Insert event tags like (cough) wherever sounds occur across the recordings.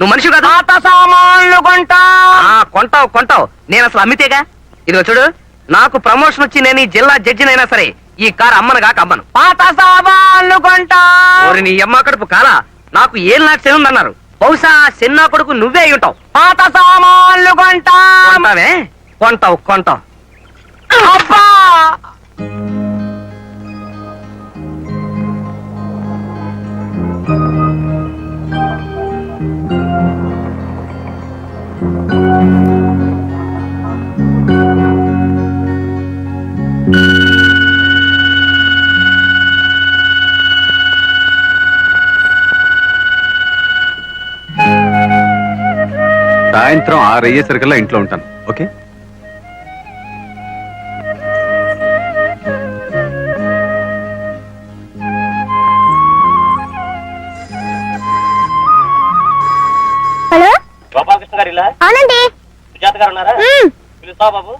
నువ్వు మనిషి కదా. పాత సామాన్లు కొంటా. ఆ, కొంటావు కొంటావు. నేను అసలు అమ్మితేగా? ఇదిగో చూడు నాకు ప్రమోషన్ వచ్చి నేను ఈ జిల్లా జడ్జినైనా సరే ఈ కారు అమ్మను కాక అమ్మను. పాత సామాన్లు ఓరి నీ అమ్మ కడుపు కాలా? నాకు ఏం నాకు శని ఉందన్నారు. బహుశా చిన్న కొడుకు నువ్వే అయి ఉంటావు. పాత సామాన్లు కొంటా. కొంటావే? కొంటావు కొంటావు. అబ్బా! సాయంత్రం ఆరు అయ్యేసరికల్లా ఇంట్లో ఉంటాను. ఓకే? హలో? గోపాలకృష్ణ గారు ఇలా? అవునండి. సుజాత గారు ఉన్నారా. పిలుస్తావా బాబు?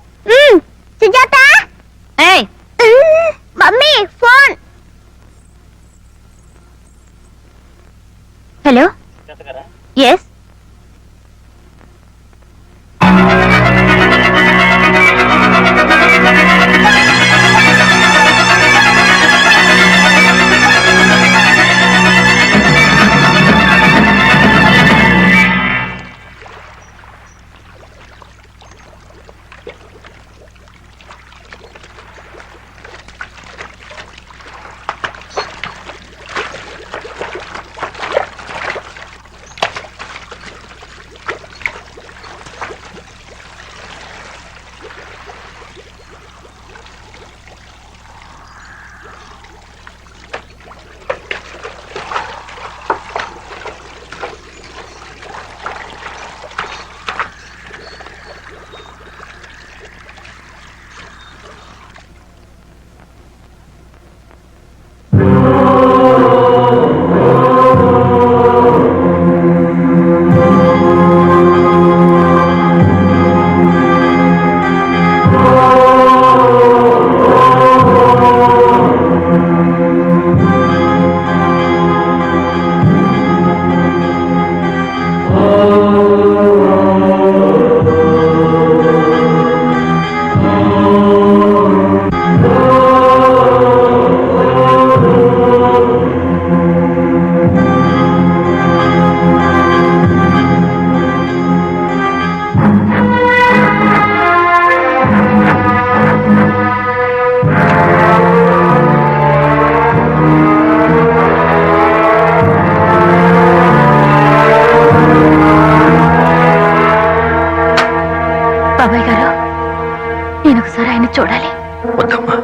చూడాలి. వద్దమ్మా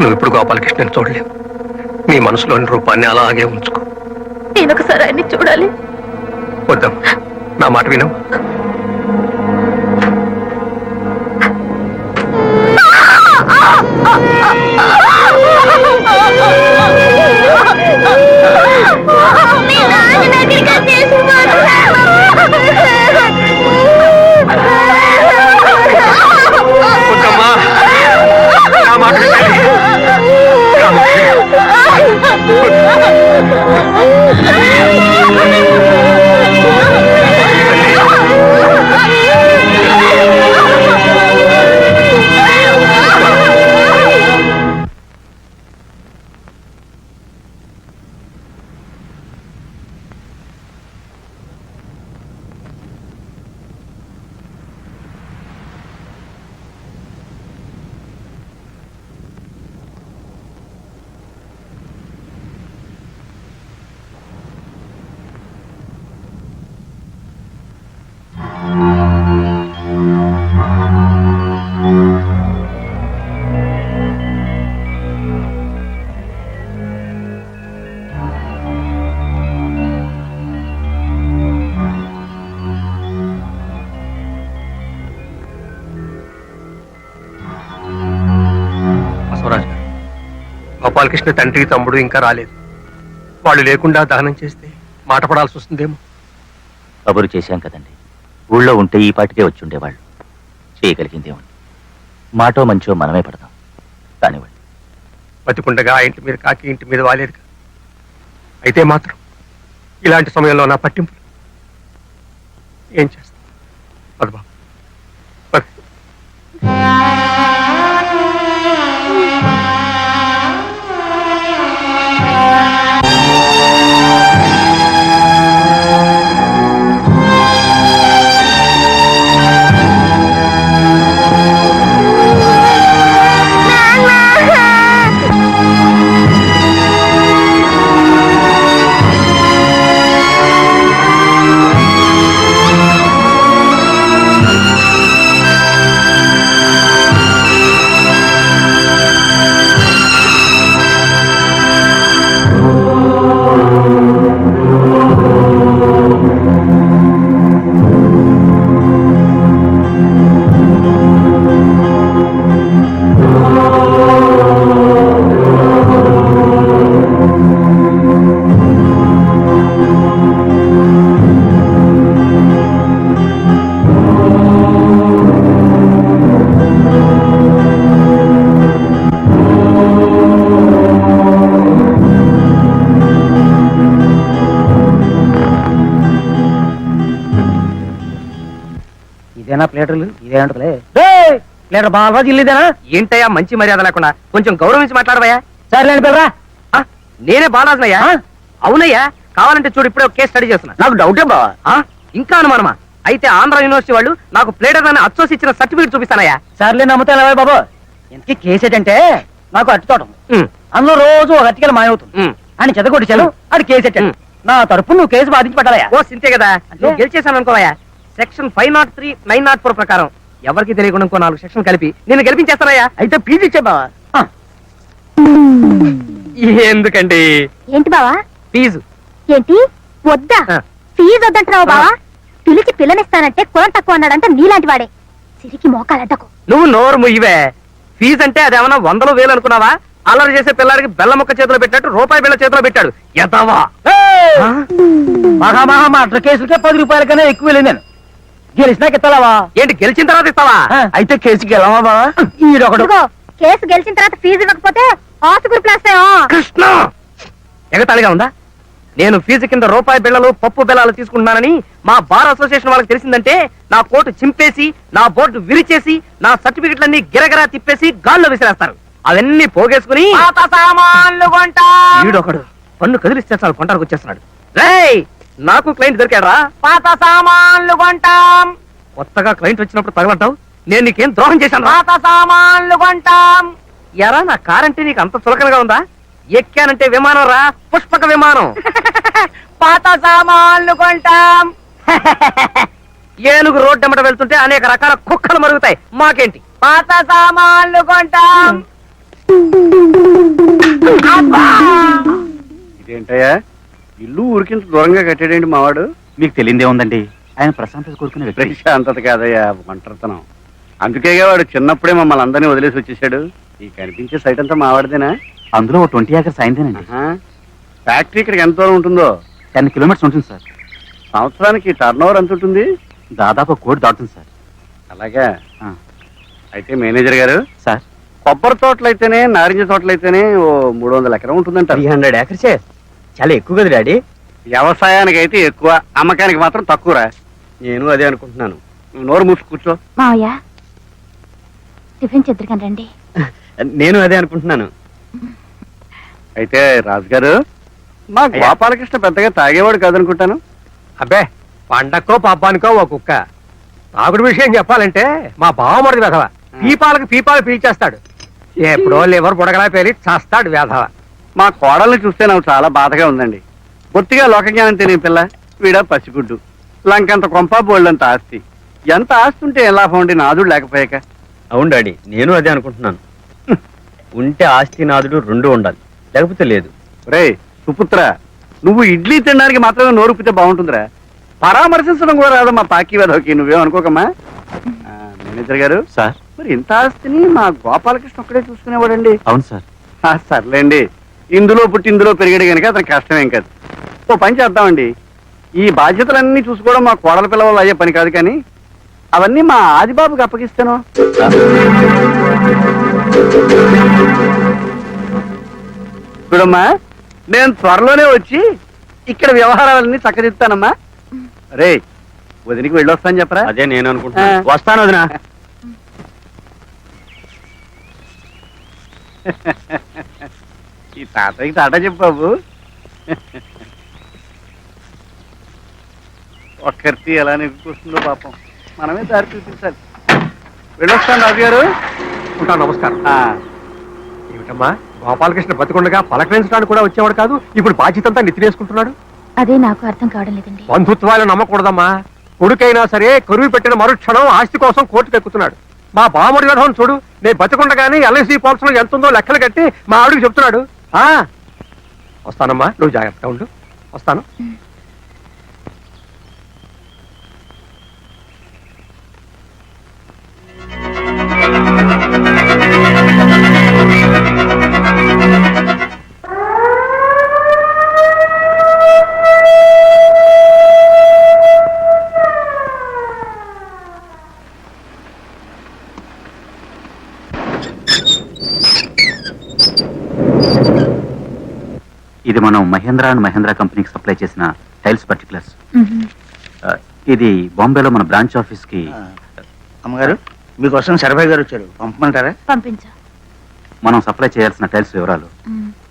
నువ్వు ఇప్పుడు గోపాలకృష్ణని చూడలేవు. నీ మనసులోని రూపాన్ని అలాగే ఉంచుకో. నేను ఒకసారి ఆయన్ని చూడాలి. వద్దమ్మా నా మాట వినవు Oh, (laughs) గోపాలకృష్ణ తండ్రి తమ్ముడు ఇంకా రాలేదు. వాళ్ళు లేకుండా దహనం చేస్తే మాట పడాల్సి వస్తుందేమో? కబురు చేశాం కదండి. ఊళ్ళో ఉంటే ఈ పాటికే వచ్చి ఉండేవాళ్ళు. మాటో మంచో మనమే పడదాం కానివ్వండి. బతికుండగా ఇంటి మీద కాకి ఇంటి మీద వాలేదు అయితే మాత్రం ఇలాంటి సమయంలో నా పట్టింపు ఏం చేస్తాం? పద. ప్లేటర్ బాగా ఇల్లుదేనా ఏంటయ్యా మంచి మర్యాద లేకుండా? కొంచెం గౌరవించి మాట్లాడవయ్యా. సర్లేండి పిల్లరా ఆ, నేనే బాలాజనయ్యా. ఆ? అవునయ్యా కావాలంటే చూడు ఇప్పుడే ఒక కేసు స్టడీ చేస్తున్నా. నాకు డౌటే బావా ఇంకా అనుమానమా? అయితే ఆంధ్ర యూనివర్సిటీ వాళ్ళు నాకు ప్లేటర్ అని అచ్చోసి ఇచ్చిన సర్టిఫికేట్ చూపిస్తానయ్యా. సర్లే నమ్ముతాను బాబు? ఇంతకీ కేసు ఏంటంటే నాకు అట్టి తోటం. అందులో రోజు ఒక అట్టికలు మాయవుతుంది. అని చెదగొట్టించాను అది కేసు ఉమ్. నా తరపు నువ్వు కేసు బాధించి పెట్టాలయా ఓ సింతే కదా. నువ్వు గెలిచేశాను అనుకోవయ్యా. Section five nought three nine nought four ప్రకారం. ఎవరికి తెలియకుండా ఇంకో నాలుగు సెక్షన్ కలిపి నేను గెలిపించేస్తానయ్యా. అయితే పీజీ ఇచ్చే బావా. ఎందుకండి? ఏంటి బావా? ఫీజు. ఏంటి? వద్దా. ఫీజు వద్దంటున్నావు బావా? పిలిచి పిల్లనిస్తానంటే కులం తక్కువ అన్నాడంటే నీలాంటి వాడే. సిరికి మోకాలడ్డకు నువ్వు నోరు ముయ్యవే. ఫీజు అంటే అదేమన్నా వందలు వేలు అనుకున్నావా? అల్లరి చేసే పిల్లాడికి బెల్ల ముక్క చేతిలో పెట్టినట్టు రూపాయి బిళ్ళ చేతిలో పెట్టాడు. ఎదవా? ఏయ్! ఆ? మహా మహా మాటల కేసులకే పది రూపాయల కన్నా ఎక్కువ వెళ్ళింది నేను. గెలిచినాక ఇస్తావా ఏంటి గెలిచిన తర్వాత ఇస్తావా? అయితే కేసుకి వెళ్ళమా బావా? ఈడొకడు. కేసు గెలిచిన తర్వాత ఫీజు ఇవ్వకపోతే ఆసుగురు కృష్ణ! ఎగతాళిగా ఉందా? నేను ఫీజు కింద రూపాయి బిళ్ళలు పప్పు బిళ్ళలు తీసుకుంటున్నానని మా బార్ అసోసియేషన్ వాళ్ళకి తెలిసిందంటే నా కోటు చింపేసి నా బోర్డు విరిచేసి నా సర్టిఫికెట్లన్నీ గిరగిరా తిప్పేసి గాల్లో విసిరేస్తారు. అవన్నీ పోగేసుకుని పన్ను కదిలిస్తే చాలు కొంటానికి వచ్చేస్తున్నాడు. రేయ్! నాకు క్లయింట్ దొరికాడా పాత సామాన్లు కొంటాం. కొత్తగా క్లయింట్ వచ్చినప్పుడు తగలంటావు? నేను నీకేం ద్రోహం చేశాను? పాత సామాన్లు కొంటాం. ఎరా నా కార్ అంటే నీకు అంత చులకనగా ఉందా? ఎక్కానంటే విమానం రా పుష్పక విమానం. (laughs) పాత సామాన్లు కొంటాం. (laughs) ఏనుగు రోడ్డు ఎమ్మట వెళ్తుంటే అనేక రకాల కుక్కలు మరుగుతాయి. మాకేంటి? పాత సామాన్లు కొంటాం. ఇదేంటయ్యా? ఇల్లు ఊరికింత దూరంగా కట్టాడేంటి మావాడు? మీకు తెలియదే ఉందండి. ఆయన ప్రశాంతత కోరుకునే వ్యక్తి. ప్రశాంతత కాదయ్యా ఒంటరితనం. అందుకేగా వాడు చిన్నప్పుడే మమ్మల్ని అందరినీ వదిలేసి వచ్చేసాడు ఈ కనిపించే సైట్ అంతా మావాడిదేనా? అందులో ఓ ట్వంటీ ఏకర్స్ అయిందేనండి. ఫ్యాక్టరీ ఇక్కడికి ఎంత దూరం ఉంటుందో? టెన్ కిలోమీటర్స్ ఉంటుంది సార్. సంవత్సరానికి టర్న్ ఓవర్ ఎంత ఉంటుంది? దాదాపు ఒక కోటి దాటుతుంది సార్. అలాగా. అయితే మేనేజర్ గారు సార్. కొబ్బరి తోటలు అయితేనే నారింజ తోటలు అయితేనే ఓ మూడు వందల ఎకరం ఉంటుందంట హండ్రెడ్ ఏకర్స్. చాలా ఎక్కువ కదా డాడీ. వ్యవసాయానికి అయితే ఎక్కువ అమ్మకానికి మాత్రం తక్కువరా. నేను అదే అనుకుంటున్నాను. నోరు మూసి కూర్చో. మావయ్య టిఫిన్ చెద్దరు రండి. నేను అదే అనుకుంటున్నాను. అయితే రాజుగారు మా గోపాలకృష్ణ పెద్దగా తాగేవాడు కాదనుకుంటాను. అబ్బే పండక్కో పబ్బానికో ఓ కుక్క. తాగుడు విషయం చెప్పాలంటే మా బావమరిది వేధవ. పీపాలకు పీపాలు పీల్చేస్తాడు. ఎప్పుడో లివర్ బుడగలా పేరి చస్తాడు వేధవ. మా కోడల్ని చూస్తే నాకు చాలా బాధగా ఉందండి. బొత్తిగా లోకజ్ఞానం తెలియని పిల్ల వీడ పసిగుడ్డు. లంకంత కొంప బోళ్ళంత ఆస్తి. ఎంత ఆస్తి ఉంటే ఎలా లాభం నాదుడు లేకపోయాక? అవును డాడీ నేను అదే అనుకుంటున్నాను. ఉంటే ఆస్తి నాదుడు రెండు ఉండాలి. లేకపోతే లేదు. రే సుపుత్ర నువ్వు ఇడ్లీ తినడానికి మాత్రమే నోరుపితే బాగుంటుందిరా. పరామర్శించడం కూడా రాదు మా పాకి వెదవకి నువ్వేం అనుకోకమ్మా? ఆ, మేనేజర్ గారు సార్. మరి ఇంత ఆస్తిని మా గోపాలకృష్ణ ఒక్కడే చూసుకునేవాడండి? అవును సార్. ఆ, సర్లేండి. ఇందులో పుట్టి ఇందులో పెరిగాడు కనుక అతను కష్టమేం కాదు. ఓ పని చేద్దామండి. ఈ బాధ్యతలన్నీ చూసుకోవడం మా కోడల పిల్ల వల్ల అయ్యే పని కాదు కానీ అవన్నీ మా ఆదిబాబుకి అప్పగిస్తాను. చూడమ్మా నేను త్వరలోనే వచ్చి ఇక్కడ వ్యవహారాలన్నీ చక్కదిస్తానమ్మా రే వదినికి వెళ్ళొస్తాను చెప్పరా? అదే నేను అనుకుంటున్నాను ఆ. వస్తాను వదినా. (laughs) ఈ తాతయ్యకి తాట చెప్పు బాబు. ఒక్కరితి ఎలా నెగ్గుకొస్తుందో పాపం. మనమే దారి చూపించాలి. వెళ్ళొస్తాను రాజు గారు ఉంటాను నమస్కారం. ఆ, ఏమిటమ్మా? గోపాలకృష్ణ బతికుండగా పలకరించడానికి కూడా వచ్చేవాడు కాదు? ఇప్పుడు బాధ్యత అంతా నెత్తినేసుకుంటున్నాడు? అదే నాకు అర్థం కావడం లేదండి. బంధుత్వాలు నమ్మకూడదమ్మా. కొడుకైనా సరే కరువు పెట్టిన మరుక్షణం ఆస్తి కోసం కోర్టుకు ఎక్కుతున్నాడు. మా బామ్మడి విధం చూడు నేను బతికుండగానే ఎల్ఐసి పాలసీలో ఎంత ఉందో లెక్కలు కట్టి మా ఆవిడికి చెప్తున్నాడు. వస్తానమ్మా నువ్వు జాగ్రత్తగా ఉండు. వస్తాను. మనం మహేంద్ర అండ్ మహేంద్ర కంపెనీకి సప్లై చేసిన టైల్స్ పర్టికులర్స్ ఇది బాంబేలో మన బ్రాంచ్ ఆఫీస్కి అమ్మగారు మీకోసం శరభాయ్ గారు వచ్చారు. పంపమంటారా? పంపించు. మనం సప్లై చేయాల్సిన టైల్స్ వివరాలు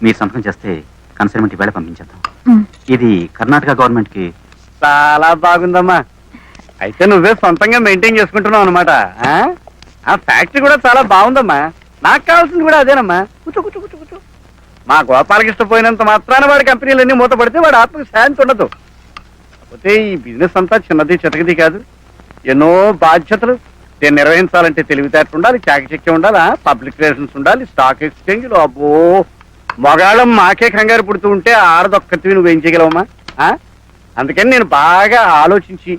మీరు సంతకం చేస్తే కన్సైన్మెంట్ వేళ పంపించేద్దాం. ఇది కర్ణాటక గవర్నమెంట్కి చాలా బాగుందమ్మా. అయితే నువ్వే సొంతంగా మెయింటైన్ చేసుకుంటున్నావు అనమాట ఆ ఫ్యాక్టరీ కూడా చాలా బాగుందమ్మా. నాకు కావాల్సింది కూడా అదేనమ్మా. కూర్చో కూర్చో కూర్చో కూర్చో. మా గోపాలకృష్ణ పోయినంత మాత్రాన వాడి కంపెనీలన్నీ మూతపడితే వాడి ఆత్మకు శాంతి ఉండదు. కాకపోతే ఈ బిజినెస్ అంతా చిన్నది చితకది కాదు. ఎన్నో బాధ్యతలు. దీన్ని నిర్వహించాలంటే తెలివితేటలు ఉండాలి చాకచక్యం ఉండాలి పబ్లిక్ రిలేషన్స్ ఉండాలి స్టాక్ ఎక్స్చేంజ్లు. అబ్బో మొగాళ్ళం మాకే కంగారు పుడుతూ ఉంటే ఆడదొక్కటివి నువ్వు చేయగలవమ్మా? అందుకని నేను బాగా ఆలోచించి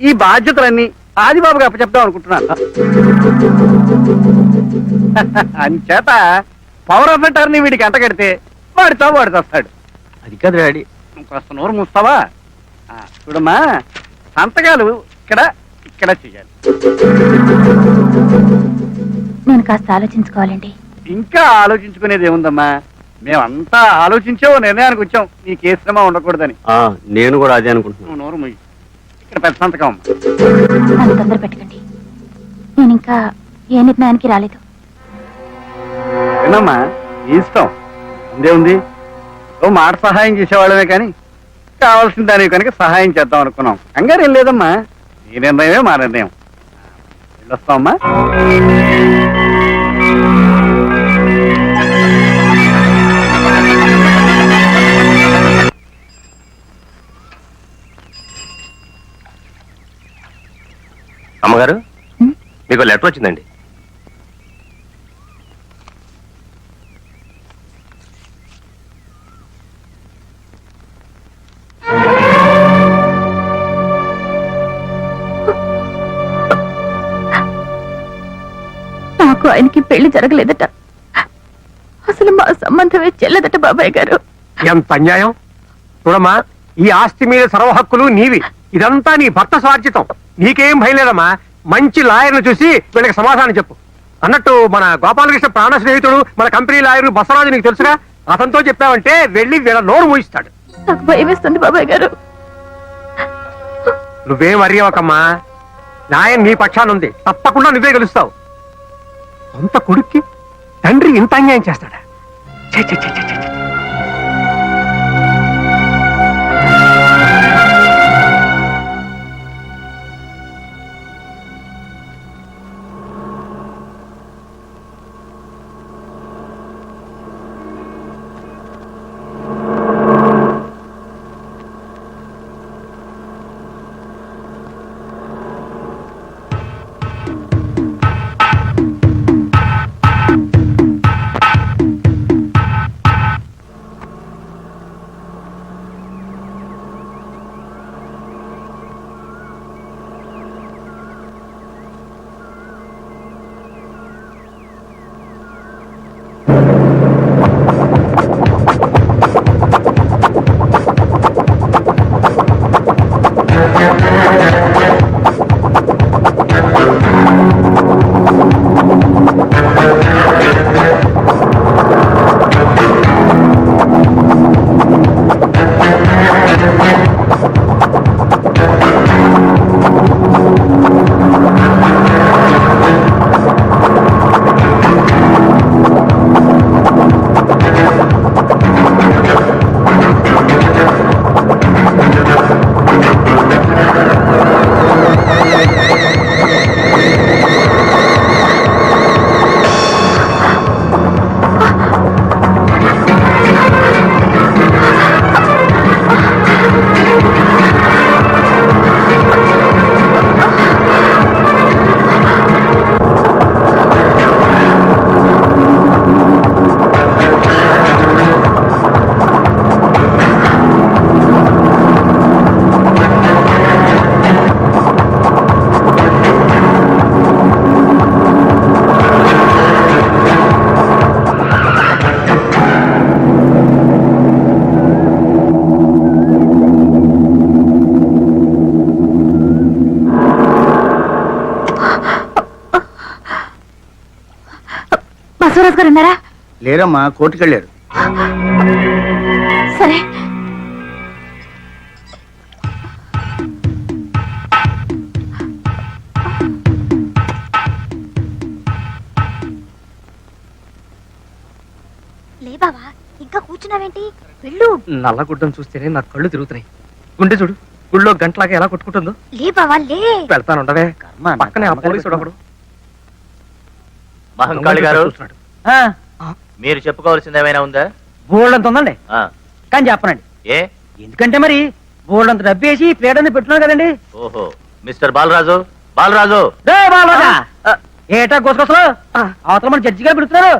ఈ బాధ్యతలన్నీ ఆదిబాబుకి అప్పచెప్దాం అనుకుంటున్నాను. (laughs) అంచేత పవర్ ఆఫ్ అటార్నీ వీడికి అంట కడితే వాడితో వాడు వస్తాడు అది కాదు డాడీ. నువ్వు కాస్త నోరు మూస్తావా? ఆ, చూడమ్మా సంతకాలు ఇక్కడ ఇక్కడ చెయ్యాలి. నేను కాస్త ఆలోచించుకోవాలండి. ఇంకా ఆలోచించుకునేది ఏముందమ్మా? మేమంతా ఆలోచించే ఓ నిర్ణయానికి వచ్చాం. నీ కేసు శ్రమ ఉండకూడదని. ఆ, నేను కూడా అదే అనుకుంటున్నాను. నువ్వు నోరు మూయి. ఇక్కడ పెద్ద సంతకం. అమ్మా. నన్ను తొందర పెట్టకండి నేను ఇంకా ఏ నిర్ణయానికి రాలేదు. విన్నమ్మా ఇష్టం. అందే ఉంది. ఓ మాట సహాయం చేసేవాళ్ళమే కానీ కావాల్సిన దానికి కనుక సహాయం చేద్దాం అనుకున్నాం. కంగారు ఏం లేదమ్మా. నీ నిర్ణయమే మా నిర్ణయం. వెళ్ళొస్తామమ్మా. అమ్మగారు మీకు లెటర్ వచ్చిందండి. నాకు ఆయనకి పెళ్ళి జరగలేదట? అసలు మా సంబంధమే చెల్లదట బాబాయ్ గారు. ఎంత అన్యాయం? చూడమ్మా ఈ ఆస్తి మీద సర్వ హక్కులు నీవి. ఇదంతా నీ భర్త స్వార్జితం నీకేం భయం లేదమ్మా. మంచి లాయర్ను చూసి వీళ్ళకి సమాధానం చెప్పు. అన్నట్టు మన గోపాలకృష్ణ ప్రాణ స్నేహితుడు మన కంపెనీ లాయర్ బసవరాజు నీకు తెలుసుగా? అతనితో చెప్పావంటే వెళ్ళి వీళ్ళ నోరు మూయిస్తాడు. నాకు భయం వేస్తుంది బాబాయ్ గారు. నువ్వేం అరియవకమ్మా? న్యాయం నీ పక్షాన ఉంది తప్పకుండా నువ్వే గెలుస్తావు. సొంత కొడుక్కి తండ్రి ఇంత అన్యాయం చేస్తాడా? చే చే చే చే బసవరాజు గారు ఉన్నారా? లేరమ్మా కోర్టుకెళ్ళారు. సరే. లే బావా ఇంకా కూర్చున్నావేంటి? వెళ్ళు. నల్ల గుడ్డను చూస్తేనే నా కళ్ళు తిరుగుతున్నాయి. గుండె చూడు గుళ్ళో గంటలాగా ఎలా కొట్టుకుంటుందో. లే బావా లే. వెళ్తాను ఉండవే పక్కనే ఆ ఒకడు. మహంకాళి గారు చూస్తున్నాడు. మీరు చెప్పుకోవాల్సింది ఏమైనా ఉందా? బోల్డ్ అంత ఉందండి. ఆ, కానీ చెప్పనండి. ఏ? ఎందుకంటే మరి బోల్డ్ అంత డబ్బు వేసి ప్లేట్ అనేది పెట్టున్నాను కదండి. ఓహో మిస్టర్ బాలరాజు బాలరాజు. ఏటా గుసగుసలు అవతల మన జడ్జి గారు పెడుతున్నారు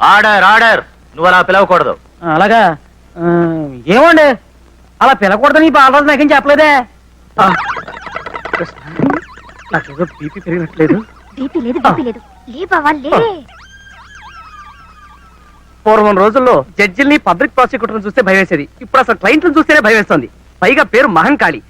ఆర్డర్ ఆర్డర్. నువ్వు అలా పిలవకూడదు. అలాగా? ఏమండి? అలా పిలకూడదని బాలరాజు నాకేం చెప్పలేదే. నాకేదో బీపీ పెరిగినట్లేదు. బీపీ లేదు బీపీ లేదు. లే బావా లే. పూర్వం రోజుల్లో జడ్జిల్ని పబ్లిక్ ప్రాసిక్యూటర్ చూస్తే భయవేసేది ఇప్పుడు అసలు క్లయింట్లను చూస్తేనే భయవేస్తుంది పైగా పేరు Mahankali.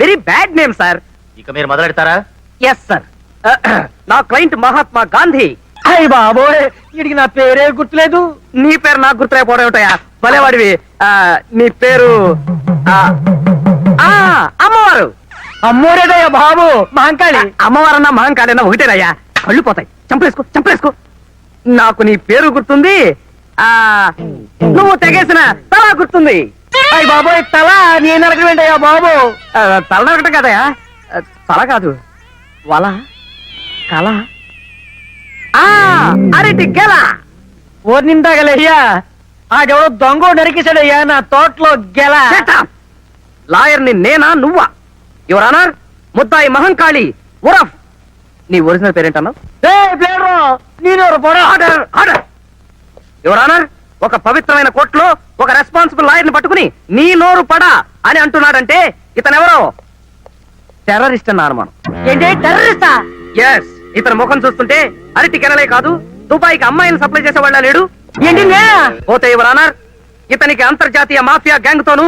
Very bad name sir. ఇక మీరు మొదలెడతారా? ఎస్ సార్ (clears throat) నా క్లయింట్ మహాత్మా గాంధీ. అయ్య బాబోయ్ వీడికి నా పేరే గుర్తులేదు. నీ పేరు నాకు గుర్తులేకపోవడం ఏమిటయా భలేవాడివి. ఆ, నీ పేరు ఆ, ఆ, అమ్మవారు. అమ్మోరేదయ్యా బాబు మహంకాళి. అమ్మవారన్నా మహంకాళన్నా ఒకటేనయ్యా. కళ్ళు పోతాయి. చంపలేసుకో చంపలేసుకో. నాకు నీ పేరు గుర్తుంది. నువ్వు తెగేసిన తల గుర్తుంది. అయ్య బాబోయ్ తల నేను అడగవేంటయ్యా బాబు? తల నరకటం కదయా ఆ, తల కాదు వల కల ఆ, అరటి గెల. ఓ నిందాగలయ్యా. ఆడెవడో దొంగ నరికేశాడయ్యా నా తోటలో గెల. లాయర్ని నేనా నువ్వా? యువర్ ఆనర్ ముద్దాయి మహంకాళి ఉరఫ్. నీ ఒరిజినల్ పేరేంటన్నావు పోరా ఆర్డర్ ఆర్డర్ యువర్ ఆనర్ ఒక పవిత్రమైన కోర్టులో ఒక రెస్పాన్సిబుల్ లాయర్ని పట్టుకుని నీ నోరు పడా అని అంటున్నాడంటే ఇతనెవరో? టెర్రరిస్ట్ అన్న అనుమానం ఏంటి? టెర్రరిస్టా? ఎస్ ఇతని ముఖం చూస్తుంటే అరటి కెనలే కాదు దుబాయ్కి అమ్మాయిని సప్లై చేసేవాళ్ళ లేడు? పోతే యువర్ ఆనర్ ఇతనికి అంతర్జాతీయ మాఫియా గ్యాంగ్ తోనూ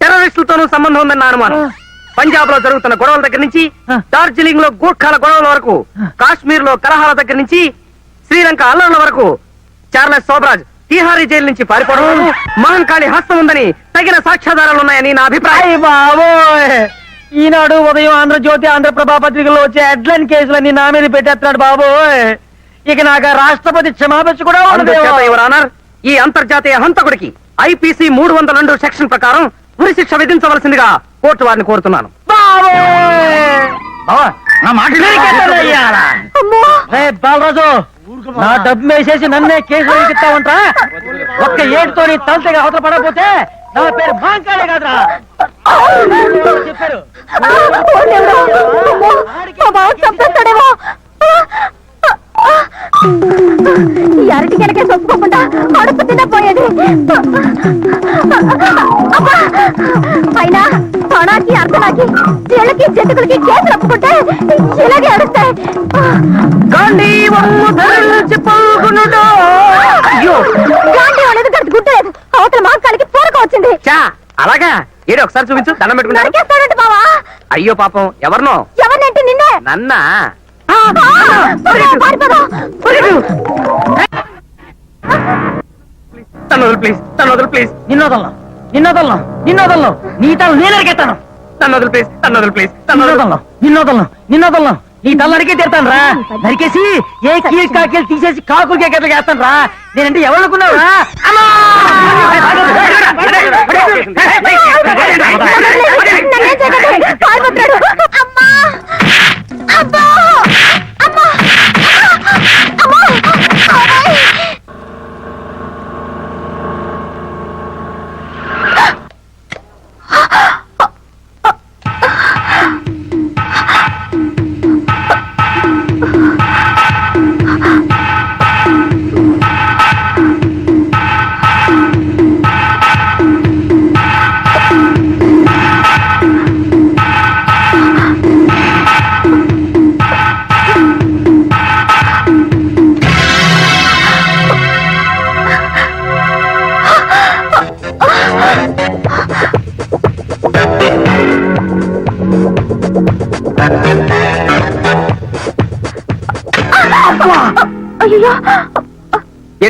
టెర్రరిస్టులతోనూ సంబంధం ఉందని నా అనుమానం. పంజాబ్లో జరుగుతున్న గొడవల దగ్గర నుంచి డార్జిలింగ్లో గూర్ఖాల గొడవల వరకు కాశ్మీర్లో కలహాల దగ్గర నుంచి శ్రీలంక అల్లర్ల వరకు చార్లెస్ సోబరాజ్ తీహారీ జైలు నుంచి పారిపోవడం మహంకాళి హస్తం ఉందని తగిన సాక్ష్యాధారాలు ఉన్నాయని నా అభిప్రాయం. బాబోయ్! ఈనాడు ఉదయం ఆంధ్రజ్యోతి ఆంధ్రప్రభ పత్రికలో వచ్చే హెడ్లైన్ కేసులన్నీ నా మీద పెట్టేస్తున్నాడు బాబోయ్! ఇక నాకు రాష్ట్రపతి క్షమాపించ కూడా ఆనర్ ఈ అంతర్జాతీయ హంతకుడికి ఐపీసీ మూడు వందల రెండు సెక్షన్ ప్రకారం ఉరి శిక్ష విధించవలసిందిగా కోర్టు వారిని కోరుతున్నాను. బాబోయ్! బావా నా మాట నరికేస్తానయ్యా. అమ్మో! రే బాలరాజు! నా డబ్బు వేసేసి నన్నే కేసు వేయిస్తావంటా ఒక్క ఏడుతో నీ తలతగా అవతల పడకపోతే నా పేరు మాంకాడే కాదురా. చెప్పారు. ఈ అరటి కనుక చొప్పుకోకుండా అడుపు తినపోయేది! అయినా తొణాకి అర్థనాకి చీళ్ళకి జంతుకులకి కేసులు ఒప్పుకుంటే ఇలాగే అడుస్తాయి అవతల మాంకాలకి పూరక వచ్చింది. చా అలాగా? ఏడు ఒకసారి చూపించు దండం నరికేస్తాడంట బావా. అయ్యో పాపం ఎవరినో? ఎవరినంటే నిన్నే. నన్నా. తను వదులు ప్లీజ్ తను వదులు ప్లీజ్ నిన్నోదల్లం. నిన్నోదల్లం. నిన్నోదల్లం. నీ తల నేను అరికెత్తాను తను వదులు ప్లీజ్ తను వదులు ప్లీజ్ తను వదులు నిన్నోదల్లం. నిన్నోదల్లం. నిన్నోదల్లం. నీ తల నరికే తీరుతాను రా. నరికేసి ఏ కీలు కాకీలు తీసేసి కాకులు కేకట్లు వేస్తాను రా. నేనంటే ఎవరుకున్నావు రా? నన్నేం చేయకండి. పారిపోతున్నాడు. అమ్మా! అబ్బో! అమ్మా!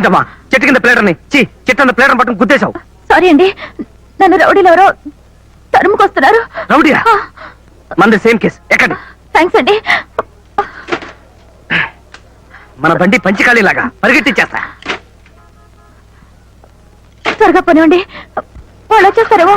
ఏంటమ్మా చెట్టు కింద ప్లేటర్ని చి చెట్టు కింద ప్లేటర్ పట్టుకుని గుద్దేశావు. సారీ అండి. నన్ను రౌడీలు ఎవరో తరుముకొస్తున్నారు. రౌడియా? మనది సేమ్ కేసు. ఎక్కండి. థ్యాంక్స్ అండి. మన బండి పంచకాళీలాగా పరిగెట్టించేస్తా త్వరగా పనివ్వండి. వాళ్ళు వచ్చేస్తారేమో.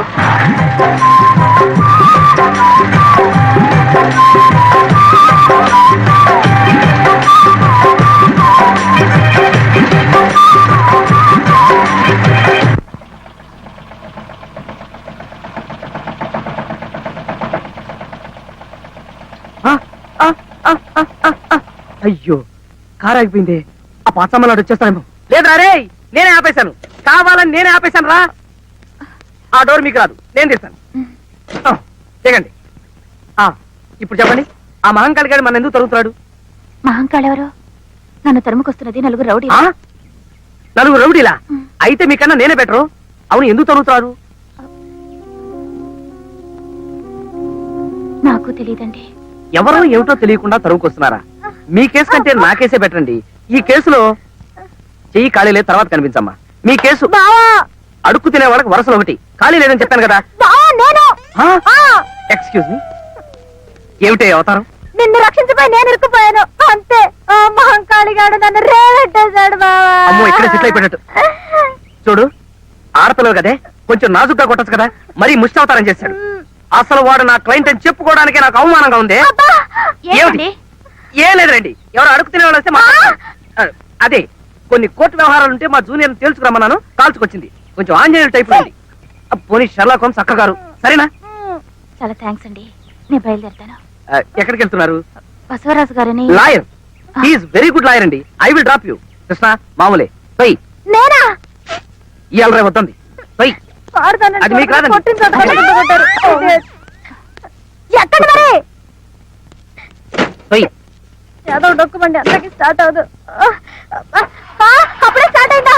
అయ్యో కారు ఆగిపోయింది. ఆ పాచమ్మలాడు వచ్చేస్తానేమో లేదురా రే నేనే ఆపేశాను. కావాలని నేనే ఆపేశాను రా ఆ డోర్ మీకు రాదు నేను తీస్తాను. దిగండి ఆ, ఇప్పుడు చెప్పండి ఆ మహంకాళి గారు మన ఎందుకు తరుగుతున్నాడు? మహంకాళ్ ఎవరు నన్ను తరుముకొస్తున్నది నలుగురు రౌడీ? నలుగురు రౌడీలా? అయితే మీకన్నా నేనే బెటరు? అవును ఎందుకు తరుగుతున్నారు? నాకు తెలియదండి. ఎవరో ఏమిటో తెలియకుండా తరువుకొస్తున్నారా? మీ కేసు కంటే నా కేసే బెటర్ అండి ఈ కేసులో చెయ్యి ఖాళీ లేదు తర్వాత కనిపించమ్మా. మీ కేసు అడుక్కు తినే వాళ్ళకి వరుసలు ఒకటి. ఖాళీ లేదని చెప్పాను కదా. ఎక్స్క్యూజ్ మీ ఏమిటే అవతారం? నిన్ను రక్షించబోయి నేను ఇరుక్కుపోయాను. అంతే. ఆ మహంకాళి గాడు నన్ను రేవెట్టేశాడు బావా. అమ్మో, ఇక్కడే సెటిల్ అయిపోయినట్టు. చూడు ఆడపిల్లలు కదే. కొంచెం నాజుగ్గా కొట్టచ్చు కదా. మరీ ముష్టి అవతారం చేశాడు. అసలు వాడు నా క్లయింట్ అని చెప్పుకోవడానికే నాకు అవమానంగా ఉంది! ఏమిటి? ఏం లేదండి ఎవరు అడుగు తినే వాళ్ళు వస్తే మాట్లాడతాను. అదే కొన్ని కోర్టు వ్యవహారాలు ఉంటే మా జూనియర్ తేల్చుకురమ్మన్నాను కాల్చుకొచ్చింది. కొంచెం ఆంజనేయులు టైప్ ఉంది ఆ, పోనీ షర్లాక్ హోమ్స్ అక్క గారు. సరేనా? చాలా థ్యాంక్స్ అండి. నేను బయలుదేరుతాను. ఆ, ఎక్కడికి వెళ్తున్నారు? బసవరాజు గారని lawyer. He's very good lawyer అండి. I will drop you Krishna మామూలే. పోయి నేనా? ఇవాళ రేపు వద్దండి. పోయి అది మీకు రాదండి. ఎక్కడ మరి. పోయి ఏదో డొక్కుమండి అందరికి స్టార్ట్ అవదు అప్పుడే స్టార్ట్ అయిందా?